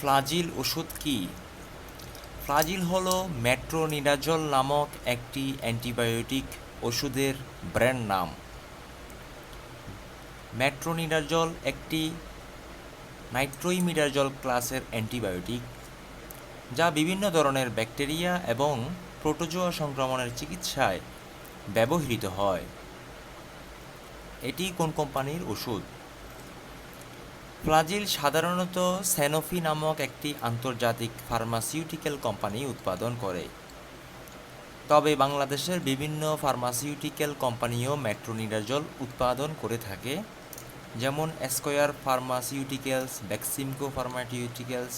Flagyl ওষুধ কি? Flagyl হল মেট্রোনিডাজল নামক একটি অ্যান্টিবায়োটিক ওষুধের ব্র্যান্ড নাম। মেট্রোনিডাজল একটি নাইট্রোইমিডাজল ক্লাসের অ্যান্টিবায়োটিক, যা বিভিন্ন ধরনের ব্যাকটেরিয়া এবং প্রোটোজোয়া সংক্রমণের চিকিৎসায় ব্যবহৃত হয়। এটি কোন কোম্পানির ওষুধ? ফ্লাজিল সাধারণত স্যানোফি নামক একটি আন্তর্জাতিক ফার্মাসিউটিক্যাল কোম্পানি উৎপাদন করে। তবে বাংলাদেশের বিভিন্ন ফার্মাসিউটিক্যাল কোম্পানিও মেট্রোনিডাজল উৎপাদন করে থাকে, যেমন স্কয়ার ফার্মাসিউটিক্যালস, ব্যাক্সিমকো ফার্মাটিউটিক্যালস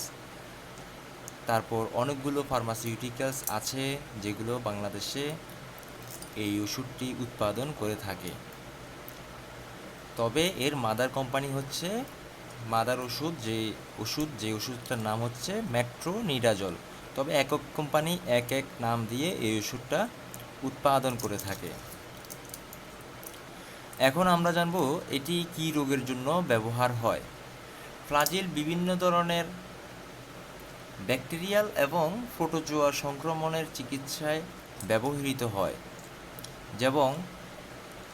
তারপর অনেকগুলো ফার্মাসিউটিক্যালস আছে যেগুলো বাংলাদেশে এই ওষুধটি উৎপাদন করে থাকে। তবে এর মাদার কোম্পানি হচ্ছে মাদার ওষুধ, যে ওষুধ, যে ওষুধটার নাম হচ্ছে মেট্রোনিডাজল তবে একক কোম্পানি এক এক নাম দিয়ে এই ওষুধটা উৎপাদন করে থাকে। এখন আমরা জানব এটি কি রোগের জন্য ব্যবহার হয়। ফ্লাজিল বিভিন্ন ধরনের ব্যাকটেরিয়াল এবং প্রোটোজোয়া সংক্রমণের চিকিৎসায় ব্যবহৃত হয়, যেমন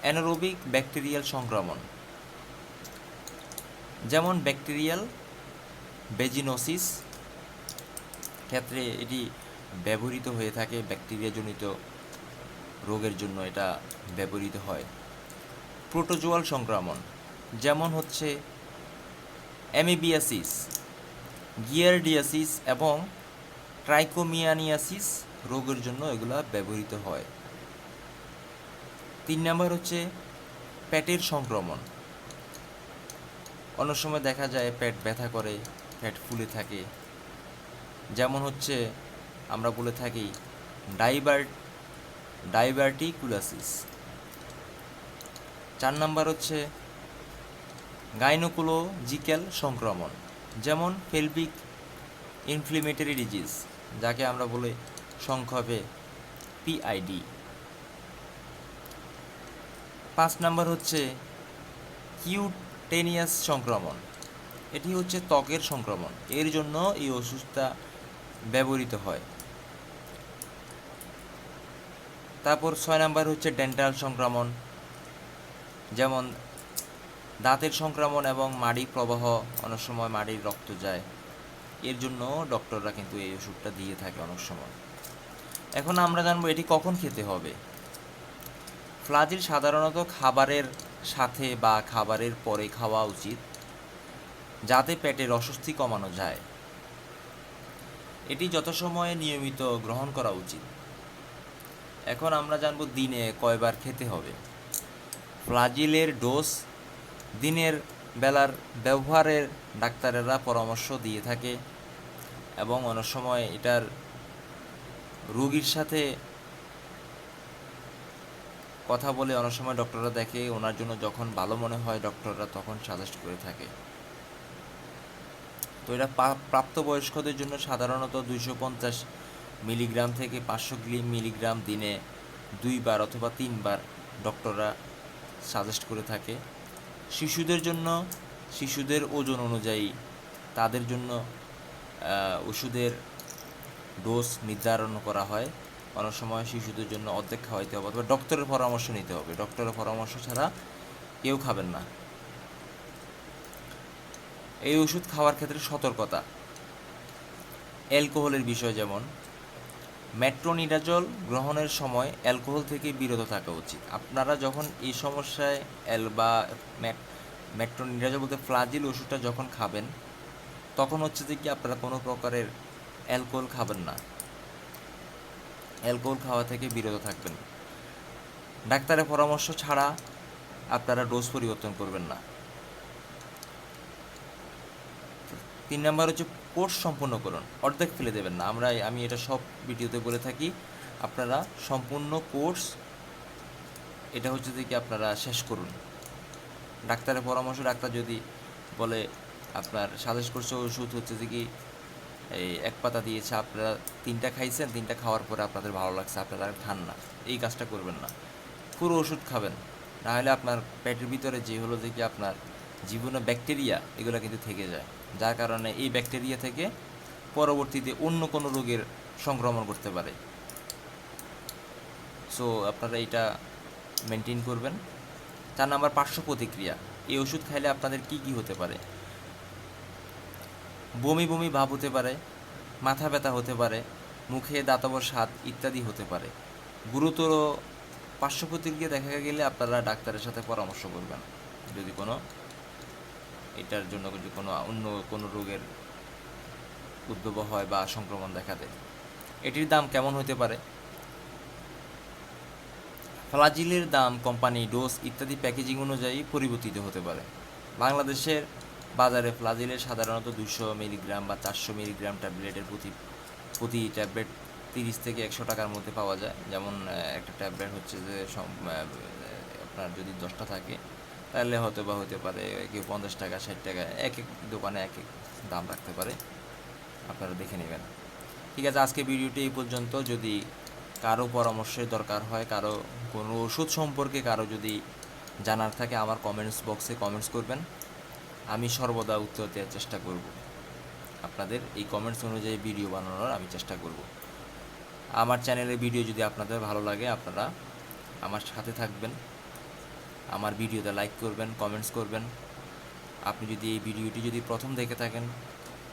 অ্যানারোবিক ব্যাকটেরিয়াল সংক্রমণ। যেমন ব্যাকটেরিয়াল বেজিনোসিস, ক্ষেত্রে এটি ব্যবহৃত হয়ে থাকে ব্যাকটেরিয়াজনিত রোগের জন্য এটা ব্যবহৃত হয়। প্রোটোজোয়াল সংক্রমণ, যেমন হচ্ছে অ্যামিবিয়াসিস, গিয়ারডিয়াসিস এবং ট্রাইকোমিয়ানিয়াসিস রোগের জন্য এগুলা ব্যবহৃত হয়। তিন নম্বর হচ্ছে পেটের সংক্রমণ অনেক সময় দেখা যায় পেট ব্যথা করে, পেট ফুলে থাকে। যেমন হচ্ছে আমরা বলে থাকি ডাইবার, ডাইবার্টিকুলাসিস। চার নাম্বার হচ্ছে গাইনোকোলজিক্যাল সংক্রমণ, যেমন পেলভিক ইনফ্লিমেটরি ডিজিজ, যাকে আমরা বলে সংক্ষেপে পিআইডি। পাঁচ নাম্বার হচ্ছে কিউটেনিয়াস সংক্রমণ। এটি হচ্ছে ত্বকের সংক্রমণ। এর জন্য এই ওষুধটা ব্যবহৃত হয়। তারপর ছয় নাম্বার হচ্ছে ডেন্টাল সংক্রমণ, যেমন দাঁতের সংক্রমণ এবং মাড়ি প্রবাহ, অনেক সময় মাড়ির রক্ত যায়। এর জন্য ডক্টররা কিন্তু এই ওষুধটা দিয়ে থাকে অনেক সময়। এখন আমরা জানব এটি কখন খেতে হবে। ফ্লাজিল সাধারণত খাবারের সাথে বা খাবারের পরে খাওয়া উচিত, যাতে পেটের অস্বস্তি কমানো যায়। এটি যথাসময়ে নিয়মিত গ্রহণ করা উচিত। এখন আমরা জানব দিনে কয়বার খেতে হবে। ফ্লাজিলের ডোজ, দিনের বেলার ব্যবহারের ডাক্তারেরা পরামর্শ দিয়ে থাকে এবং অনেক সময় এটার রুগীর সাথে কথা বলে অনেক সময় ডক্টররা দেখে ওনার জন্য যখন ভালো মনে হয় ডক্টররা তখন সাজেস্ট করে থাকে। তো এটা প্রাপ্তবয়স্কদের জন্য সাধারণত দুইশো পঞ্চাশ মিলিগ্রাম থেকে পাঁচশো মিলিগ্রাম দিনে দুইবার অথবা তিনবার ডক্টররা সাজেস্ট করে থাকে। শিশুদের জন্য, শিশুদের ওজন অনুযায়ী তাদের জন্য ওষুধের ডোজ নির্ধারণ করা হয়। অনেক সময় শিশুদের জন্য অর্ধেক খাওয়াইতে হবে অথবা ডক্টরের পরামর্শ নিতে হবে। ডক্টরের পরামর্শ ছাড়া কেউ খাবেন না। এই ওষুধ খাওয়ার ক্ষেত্রে সতর্কতা। অ্যালকোহলের বিষয় যেমন, মেট্রোনিডাজল গ্রহণের সময় অ্যালকোহল থেকে বিরত থাকা উচিত। আপনারা যখন এই সমস্যায় অ্যাল বা মেট্রোনিডাজল বলতে ফ্লাজিল ওষুধটা যখন খাবেন, তখন হচ্ছে যে কি আপনারা কোনো প্রকারের অ্যালকোহল খাবেন না। অ্যালকোহল খাওয়া থেকে বিরত থাকবেন। ডাক্তারের পরামর্শ ছাড়া আপনারা ডোজ পরিবর্তন করবেন না। তিন নাম্বার হচ্ছে কোর্স সম্পূর্ণ করুন। অর্ধেক ফেলে দেবেন না। আমরা, আমি এটা সব ভিডিওতে বলে থাকি, আপনারা সম্পূর্ণ কোর্স, এটা হচ্ছে যে কি আপনারা শেষ করুন। ডাক্তারের পরামর্শ, ডাক্তার যদি বলে আপনার সাজেস্ট করছে ওষুধ হচ্ছে যে কি এই এক পাতা দিয়েছে, আপনারা তিনটা খাইছেন, তিনটা খাওয়ার পরে আপনাদের ভালো লাগছে, আপনারা খান না। এই কাজটা করবেন না। পুরো ওষুধ খাবেন। না হলে আপনার পেটের ভিতরে যে হলো যে কি আপনার জীবাণু ব্যাকটেরিয়া, এগুলো কিন্তু থেকে যায়। যার কারণে এই ব্যাকটেরিয়া থেকে পরবর্তীতে অন্য কোনো রোগের সংক্রমণ করতে পারে। সো আপনারা এটা মেনটেন করবেন। চার নাম্বার পার্শ্ব প্রতিক্রিয়া। এই ওষুধ খাইলে আপনাদের কি কি হতে পারে? বমি বমি ভাব হতে পারে, মাথা ব্যথা হতে পারে, মুখে দাতবর স্বাদ ইত্যাদি হতে পারে। গুরুতর পার্শ্ব প্রতিক্রিয়া দেখা গেলে আপনারা ডাক্তারের সাথে পরামর্শ করবেন। যদি কোনো, এটার জন্য যদি কোনো অন্য কোনো রোগের উদ্ভব হয় বা সংক্রমণ দেখা দেয়। এটির দাম কেমন হতে পারে? ফ্লাজিলের দাম কোম্পানি ডোজ ইত্যাদি প্যাকেজিং অনুযায়ী পরিবর্তিত হতে পারে। বাংলাদেশের বাজারে ফ্লাজিলের সাধারণত দুশো মিলিগ্রাম বা চারশো মিলিগ্রাম ট্যাবলেটের প্রতি প্রতি ট্যাবলেট তিরিশ থেকে একশো টাকার মধ্যে পাওয়া যায়। যেমন একটা ট্যাবলেট হচ্ছে যে আপনার যদি দশটা থাকে, তাহলে হয়তো বা হতে পারে কেউ পঞ্চাশ টাকা, ষাট টাকা, এক এক দোকানে এক এক দাম রাখতে পারে। আপনারা দেখে নেবেন। ঠিক আছে, আজকে ভিডিওটি এই পর্যন্ত। যদি কারও পরামর্শের দরকার হয়, কারও কোনো ওষুধ সম্পর্কে কারও যদি জানার থাকে, আমার কমেন্টস বক্সে কমেন্টস করবেন। আমি সর্বদা উত্তর দেওয়ার চেষ্টা করব। আপনাদের এই কমেন্টস অনুযায়ী ভিডিও বানানোর আমি চেষ্টা করব। আমার চ্যানেলের ভিডিও যদি আপনাদের ভালো লাগে, আপনারা আমার সাথে থাকবেন। আমার ভিডিওতে লাইক করবেন কমেন্টস করবেন। আপনি যদি এই ভিডিওটি যদি প্রথম দেখে থাকেন,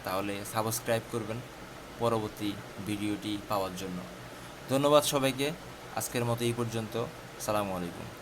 তাহলে সাবস্ক্রাইব করবেন পরবর্তী ভিডিওটি পাওয়ার জন্য। ধন্যবাদ সবাইকে। আজকের মতো এই পর্যন্ত। সালামু আলাইকুম।